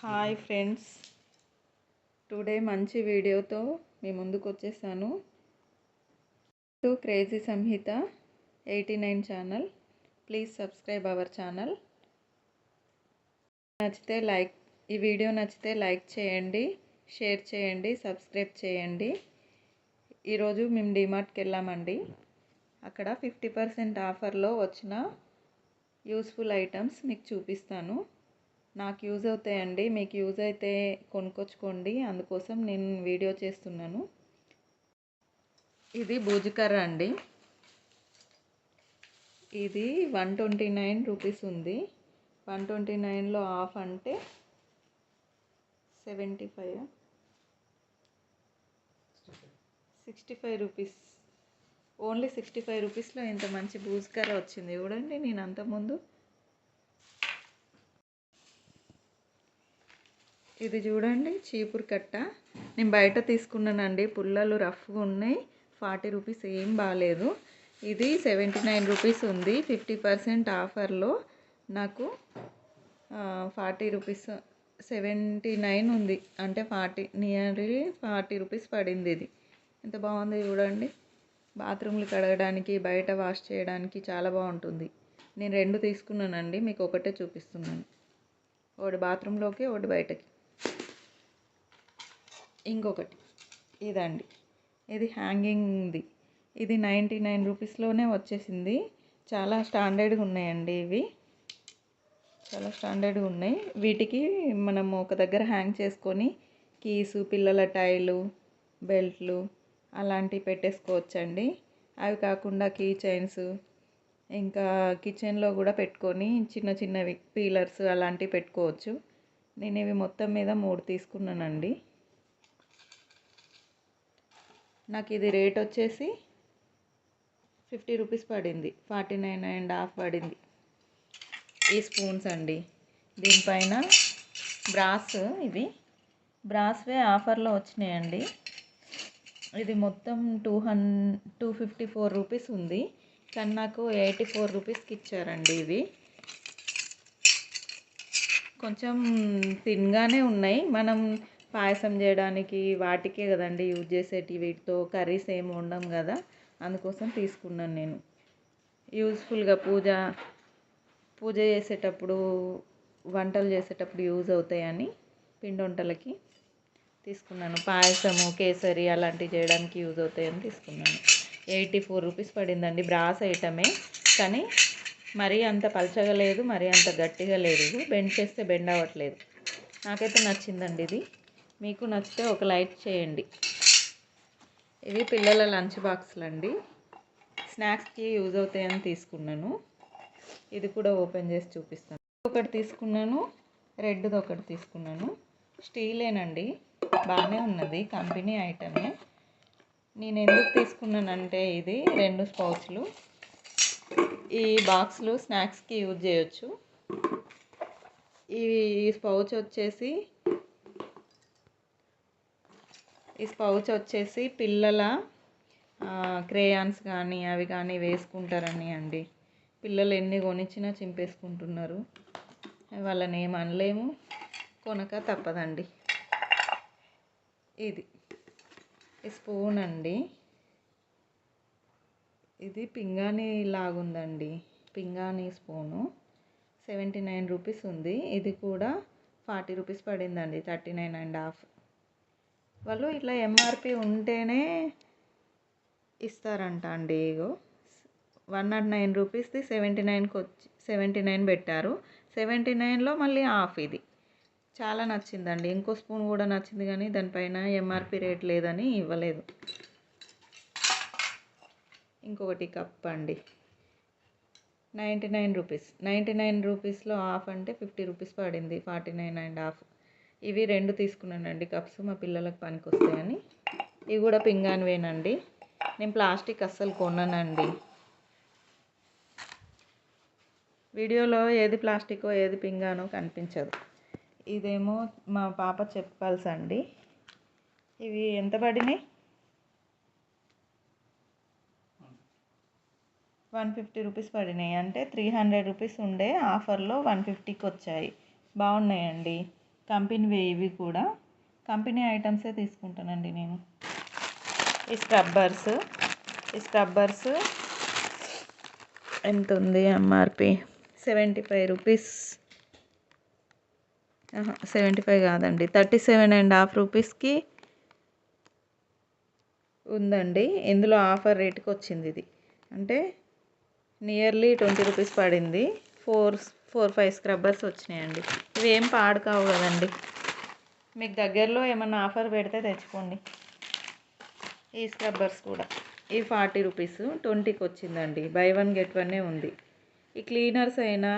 Hi friends. Today మంచి వీడియోతో మీ ముందుకు వచ్చేసాను to crazy Samhita eighty nine channel. Please subscribe our channel. నచ్చితే లైక్ ఈ వీడియో నచ్చితే లైక్ చేయండి షేర్ చేయండి సబ్స్క్రైబ్ చేయండి. ఈరోజు మేము డిమార్ట్కి వెళ్ళామండి. అక్కడ ఫిఫ్టీ పర్సెంట్ ఆఫర్లో వచ్చిన యూస్ఫుల్ ఐటమ్స్ మీకు చూపిస్తాను. నాకు యూజ్ అవుతాయండి. మీకు యూజ్ అయితే కొనుక్కొచ్చుకోండి. అందుకోసం నేను వీడియో చేస్తున్నాను. ఇది బూజుకర్ర అండి. ఇది వన్ ట్వంటీ నైన్ రూపీస్ ఉంది. వన్ ట్వంటీ నైన్లో ఆఫ్ అంటే seventy five. Sixty five rupees. Only sixty five రూపీస్లో ఇంత మంచి బూజుకర్ర వచ్చింది చూడండి. నేను అంతకుముందు ఇది చూడండి చీపురు కట్ట. నేను బయట తీసుకున్నానండి. పుల్లలు రఫ్గా ఉన్నాయి. ఫార్టీ రూపీస్ ఏం బాగాలేదు ఇది సెవెంటీ నైన్ రూపీస్ ఉంది. ఫిఫ్టీ పర్సెంట్ ఆఫర్లో నాకు ఫార్టీ రూపీస్ సెవెంటీ నైన్ ఉంది. అంటే ఫార్టీ నియర్లీ ఫార్టీ రూపీస్ పడింది ఇది. ఎంత బాగుంది చూడండి. బాత్రూమ్లు కడగడానికి బయట వాష్ చేయడానికి చాలా బాగుంటుంది. నేను రెండు తీసుకున్నానండి. మీకు ఒకటే చూపిస్తున్నాను. ఒకటి బాత్రూంలోకి ఒకటి బయటకి. ఇంకొకటి. ఇదండి. ఇది హ్యాంగింగ్ది. ఇది నైంటీ నైన్ రూపీస్లోనే వచ్చేసింది. చాలా స్టాండర్డ్గా ఉన్నాయండి ఇవి. చాలా స్టాండర్డ్గా ఉన్నాయి. వీటికి మనం ఒక దగ్గర హ్యాంగ్ చేసుకొని కీసు పిల్లల టైలు బెల్ట్లు అలాంటివి పెట్టేసుకోవచ్చండి. అవి కాకుండా కీ చైన్స్ ఇంకా కిచెన్లో కూడా పెట్టుకొని చిన్న చిన్నవి పీలర్స్ అలాంటివి పెట్టుకోవచ్చు. నేను ఇవి మొత్తం మీద మూడు తీసుకున్నానండి. నాకు ఇది రేట్ వచ్చేసి ఫిఫ్టీ రూపీస్ పడింది. ఫార్టీ నైన్ అండ్ హాఫ్ పడింది. ఈ స్పూన్స్ అండి. దీనిపైన బ్రాస్ ఇవి బ్రాస్వే ఆఫర్లో వచ్చినాయండి. ఇది మొత్తం టూ హన్ టూ ఫిఫ్టీ ఫోర్ రూపీస్ ఉంది. కానీ నాకు ఎయిటీ ఫోర్ రూపీస్కి ఇచ్చారండి ఇవి. కొంచెం తిన్గానే ఉన్నాయి. మనం పాయసం చేయడానికి వాటికే కదండి యూజ్ చేసేటి వీటితో కర్రీస్ ఏమి ఉండం కదా అందుకోసం తీసుకున్నాను నేను. యూజ్ఫుల్గా పూజ పూజ చేసేటప్పుడు వంటలు చేసేటప్పుడు యూజ్ అవుతాయని పిండి వంటలకి తీసుకున్నాను. పాయసము కేసరి అలాంటివి చేయడానికి యూజ్ అవుతాయని తీసుకున్నాను. ఎయిటీ ఫోర్ రూపీస్ పడిందండి బ్రాస్ ఐటమే. కానీ మరీ అంత పలచగా లేదు మరీ అంత గట్టిగా లేదు. బెండ్ చేస్తే బెండ్ అవ్వట్లేదు. నాకైతే నచ్చిందండి ఇది. మీకు నచ్చితే ఒక లైక్ చేయండి. ఇవి పిల్లల లంచ్ బాక్సులు అండి స్నాక్స్కి యూజ్ అవుతాయని తీసుకున్నాను. ఇది కూడా ఓపెన్ చేసి చూపిస్తాను. ఒకటి తీసుకున్నాను. రెడ్ది ఒకటి తీసుకున్నాను. స్టీలేనండి. బాగానే ఉన్నది. కంపెనీ ఐటమే. నేను ఎందుకు తీసుకున్నానంటే ఇది రెండు స్పౌచ్లు ఈ బాక్స్లు స్నాక్స్కి యూజ్ చేయొచ్చు. ఈ స్పౌచ్ వచ్చేసి ఈ స్పౌచ్ వచ్చేసి పిల్లల క్రేయాన్స్ కానీ అవి కానీ వేసుకుంటారని అండి. పిల్లలు ఎన్ని కొనిచ్చినా చింపేసుకుంటున్నారు. వాళ్ళని ఏం అనలేము. కొనక తప్పదండి. ఇది. ఈ స్పూన్ అండి. ఇది పింగాణి లాగుందండి. పింగాణి స్పూను. సెవెంటీ నైన్ రూపీస్ ఉంది. ఇది కూడా ఫార్టీ రూపీస్ పడిందండి. Thirty nine and half. వాళ్ళు ఇట్లా ఎంఆర్పి ఉంటేనే ఇస్తారంట అండి ఇగో. వన్ నాట్ నైన్ రూపీస్ది సెవెంటీ నైన్కి వచ్చి సెవెంటీ నైన్ పెట్టారు. సెవెంటీ నైన్లో మళ్ళీ హాఫ్ ఇది. చాలా నచ్చిందండి. ఇంకో స్పూన్ కూడా నచ్చింది కానీ దానిపైన ఎంఆర్పి రేట్ లేదని ఇవ్వలేదు. ఇంకొకటి కప్ అండి. Ninety nine rupees. Ninety nine రూపీస్లో హాఫ్ అంటే ఫిఫ్టీ రూపీస్ పడింది. Forty nine and half. ఇవి రెండు తీసుకున్నానండి. కప్స్ మా పిల్లలకు పనికి వస్తాయని ఇవి కూడా పింగానివేనండి నేను ప్లాస్టిక్ అస్సలు కొన్నానండి వీడియోలో ఏది ప్లాస్టికో ఏది పింగానో కనిపించదు. ఇదేమో మా పాప చెప్పాల్సి అండి. ఇవి ఎంత పడినాయి? వన్ ఫిఫ్టీ రూపీస్ పడినాయి. అంటే త్రీ హండ్రెడ్ రూపీస్ ఉండే ఆఫర్లో వన్ ఫిఫ్టీకి వచ్చాయి. బాగున్నాయండి. కంపెనీ ఇవి కూడా. కంపెనీ ఐటమ్సే తీసుకుంటానండి నేను. ఈ స్క్రబ్బర్స్ ఈ స్క్రబ్బర్స్ ఎంత ఉంది MRP? Seventy five rupees. Seventy five కాదండి. థర్టీ సెవెన్ అండ్ హాఫ్ రూపీస్కి ఉందండి. ఇందులో ఆఫర్ రేట్కి వచ్చింది ఇది. అంటే నియర్లీ ట్వంటీ రూపీస్ పడింది. ఫోర్ ఫోర్ ఫైవ్ స్క్రబ్బర్స్ వచ్చినాయండి. ఇవి ఏం పాడు కావు కదండి. మీకు దగ్గరలో ఏమన్నా ఆఫర్ పెడితే తెచ్చుకోండి. ఈ స్క్రబ్బర్స్ కూడా. ఈ ఫార్టీ రూపీస్ ట్వంటీకి వచ్చిందండి. బై వన్ గెట్ వన్నే ఉంది. ఈ క్లీనర్స్ అయినా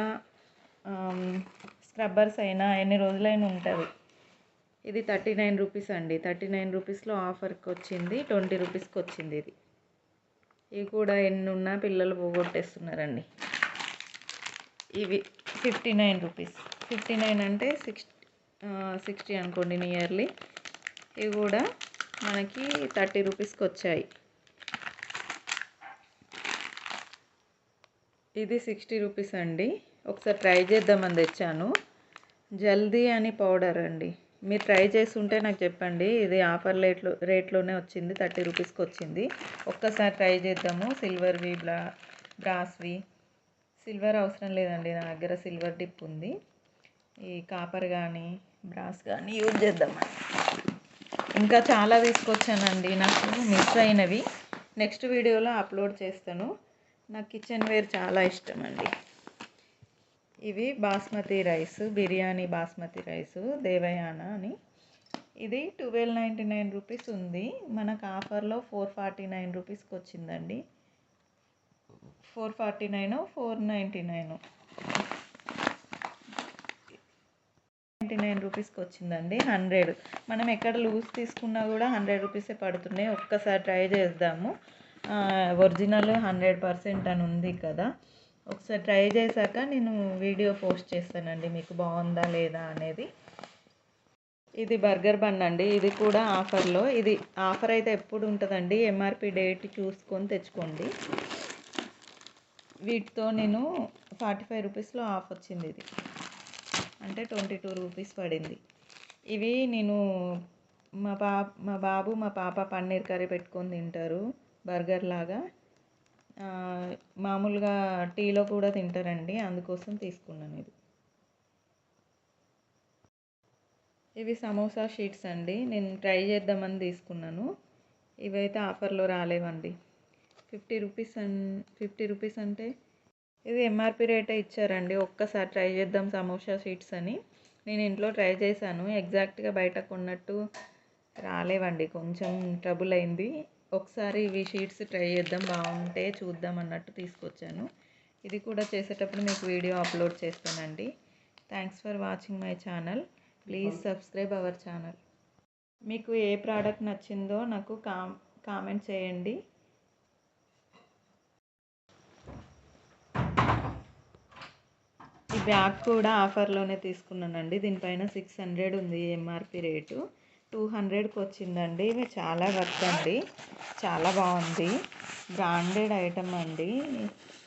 స్క్రబ్బర్స్ అయినా ఎన్ని రోజులైనా ఉంటుంది. ఇది థర్టీ నైన్ రూపీస్ అండి. థర్టీ నైన్ రూపీస్లో ఆఫర్కి వచ్చింది. ట్వంటీ రూపీస్కి వచ్చింది ఇది. ఇవి కూడా ఎన్ని ఉన్నా పిల్లలు పోగొట్టేస్తున్నారండి. ఇవి fifty nine rupees. Fifty nine అంటే సిక్స్ సిక్స్టీ అనుకోండి నియర్లీ. ఇవి కూడా మనకి థర్టీ రూపీస్కి వచ్చాయి. ఇది సిక్స్టీ రూపీస్ అండి. ఒకసారి ట్రై చేద్దామని తెచ్చాను. జల్దీ అని పౌడర్ అండి. మీరు ట్రై చేసి ఉంటే నాకు చెప్పండి. ఇది ఆఫర్ రేట్లో రేట్లోనే వచ్చింది థర్టీ రూపీస్కి వచ్చింది. ఒక్కసారి ట్రై చేద్దాము. సిల్వర్వి బ్లా బ్రాస్వి. సిల్వర్ అవసరం లేదండి నా దగ్గర సిల్వర్ డిప్ ఉంది. ఈ కాపర్ కానీ బ్రాస్ కానీ యూజ్ చేద్దామని ఇంకా చాలా తీసుకొచ్చానండి నాకు మిస్ అయినవి. నెక్స్ట్ వీడియోలో అప్లోడ్ చేస్తాను. నాకు కిచెన్ వేర్ చాలా ఇష్టం అండి. ఇవి బాస్మతి రైస్ బిర్యానీ బాస్మతి రైస్ దేవయాన అని. ఇది ట్వెల్వ్ నైంటీ నైన్ రూపీస్ ఉంది. మనకు ఆఫర్లో ఫోర్ ఫార్టీ నైన్ రూపీస్కి వచ్చిందండి. Four forty nine four ninety nine. Ninety nine రూపీస్కి వచ్చిందండి హండ్రెడ్. మనం ఎక్కడ లూజ్ తీసుకున్నా కూడా హండ్రెడ్ రూపీసే పడుతున్నాయి. ఒక్కసారి ట్రై చేద్దాము. ఒరిజినల్ హండ్రెడ్ పర్సెంట్ అని ఉంది కదా. ఒకసారి ట్రై చేశాక నేను వీడియో పోస్ట్ చేస్తానండి మీకు బాగుందా లేదా అనేది. ఇది బర్గర్ బన్ అండి ఇది కూడా ఆఫర్లో. ఇది ఆఫర్ అయితే ఎప్పుడు ఉంటుందండి ఎంఆర్పి డేట్ చూసుకొని తెచ్చుకోండి. వీటితో నేను ఫార్టీ ఫైవ్ రూపీస్లో ఆఫ్ వచ్చింది ఇది. అంటే ట్వంటీ టూ రూపీస్ పడింది. ఇవి నేను మా బా మా బాబు మా పాప పన్నీర్ కర్రీ పెట్టుకొని తింటారు. బర్గర్ లాగా. మామూలుగా టీలో కూడా తింటారండి. అందుకోసం తీసుకున్నాను ఇది. ఇవి సమోసా షీట్స్ అండి. నేను ట్రై చేద్దామని తీసుకున్నాను. ఇవైతే ఆఫర్లో రాలేవండి. ఫిఫ్టీ రూపీస్ అన్ ఫిఫ్టీ రూపీస్ అంటే ఇది ఎంఆర్పి రేటే ఇచ్చారండి. ఒక్కసారి ట్రై చేద్దాం సమోసా షీట్స్ అని. నేను ఇంట్లో ట్రై చేశాను. ఎగ్జాక్ట్గా బయట కొన్నట్టు రాలేవండి. కొంచెం ట్రబుల్ అయింది. ఒకసారి ఇవి షీట్స్ ట్రై చేద్దాం. బాగుంటే చూద్దాం అన్నట్టు తీసుకొచ్చాను. ఇది కూడా చేసేటప్పుడు మీకు వీడియో అప్లోడ్ చేస్తానండి. Thanks for watching my channel please subscribe our channel మీకు ఏ ప్రోడక్ట్ నచ్చిందో నాకు కామెంట్ చేయండి. బ్యాగ్ కూడా ఆఫర్లోనే తీసుకున్నానండి. దీనిపైన సిక్స్ హండ్రెడ్ ఉంది ఎంఆర్పి రేటు. టూ హండ్రెడ్కి వచ్చిందండి. ఇవి చాలా వర్త్ అండి. చాలా బాగుంది. బ్రాండెడ్ ఐటమ్ అండి.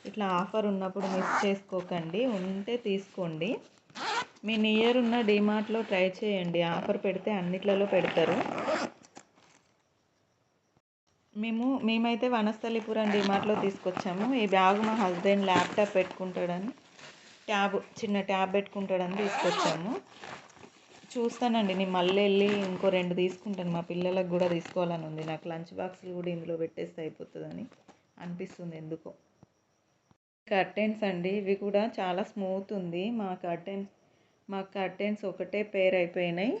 ఇట్లా ఆఫర్ ఉన్నప్పుడు మిస్ చేసుకోకండి. ఉంటే తీసుకోండి. మీ నియర్ ఉన్న డిమార్ట్లో ట్రై చేయండి. ఆఫర్ పెడితే అన్నిట్లలో పెడతారు. మేము మేమైతే వనస్థలిపురం డిమార్ట్లో తీసుకొచ్చాము. ఈ బ్యాగ్ మా హస్బెండ్ ల్యాప్టాప్ పెట్టుకుంటాడని. ట్యాబ్ చిన్న ట్యాబ్ పెట్టుకుంటాడని తీసుకొచ్చాము. చూస్తానండి నేను మళ్ళీ వెళ్ళి ఇంకో రెండు తీసుకుంటాను. మా పిల్లలకు కూడా తీసుకోవాలని ఉంది. నాకు లంచ్ బాక్స్లు కూడా ఇందులో పెట్టేస్తే అయిపోతుందని అనిపిస్తుంది ఎందుకో. కర్టెన్స్ అండి ఇవి కూడా చాలా స్మూత్ ఉంది. మా కర్టెన్స్ మా కర్టెన్స్ ఒకటే పేర్ అయిపోయినాయి.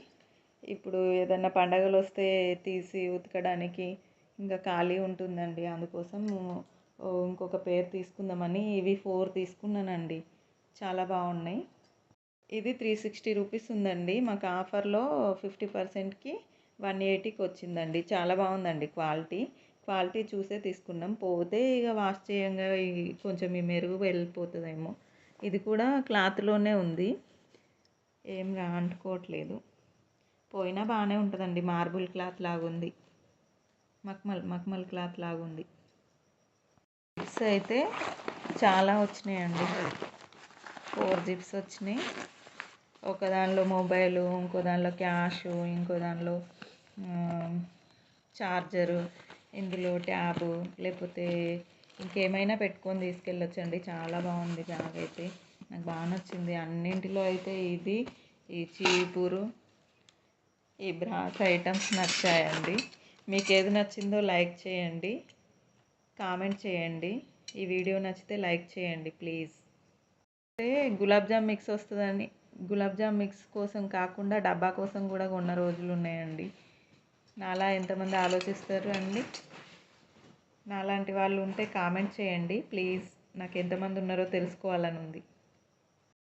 ఇప్పుడు ఏదైనా పండగలు వస్తే తీసి ఉతకడానికి ఇంకా ఖాళీ ఉంటుందండి. అందుకోసం ఇంకొక పేరు తీసుకుందామని ఇవి ఫోర్ తీసుకున్నానండి. చాలా బాగున్నాయి. ఇది త్రీ సిక్స్టీ రూపీస్ ఉందండి. మాకు ఆఫర్లో ఫిఫ్టీ పర్సెంట్కి వన్ ఎయిటీకి వచ్చిందండి. చాలా బాగుందండి క్వాలిటీ. క్వాలిటీ చూసే తీసుకున్నాం. పోతే ఇక వాష్ చేయంగా కొంచెం ఈ మెరుగు వెళ్ళిపోతుందేమో. ఇది కూడా క్లాత్లోనే ఉంది. ఏం రా అంటుకోవట్లేదు పోయినా బాగానే ఉంటుందండి. మార్బుల్ క్లాత్ లాగుంది. మక్మల్ మక్మల్ క్లాత్ లాగుంది. జిప్స్ అయితే చాలా వచ్చినాయండి. ఫోర్ జిప్స్ వచ్చినాయి. ఒక దానిలో మొబైలు ఇంకో దానిలో క్యాష్ ఇంకో దానిలో చార్జరు ఇందులో ట్యాబ్ లేకపోతే ఇంకేమైనా పెట్టుకొని తీసుకెళ్ళొచ్చండి. చాలా బాగుంది బ్యాగ్ అయితే. నాకు బాగా నచ్చింది. అన్నింటిలో అయితే ఇది ఈ చీపురు ఈ బ్రాస్ ఐటమ్స్ నచ్చాయండి. మీకు ఏది నచ్చిందో లైక్ చేయండి కామెంట్ చేయండి. ఈ వీడియో నచ్చితే లైక్ చేయండి ప్లీజ్. గులాబ్ జామ్ మిక్స్ వస్తుందని గులాబ్ జామ్ మిక్స్ కోసం కాకుండా డబ్బా కోసం కూడా కొన్న రోజులు ఉన్నాయండి. నాలా ఎంతమంది ఆలోచిస్తారు అండి? నాలాంటి వాళ్ళు ఉంటే కామెంట్ చేయండి. ప్లీజ్. నాకు ఎంతమంది ఉన్నారో తెలుసుకోవాలని ఉంది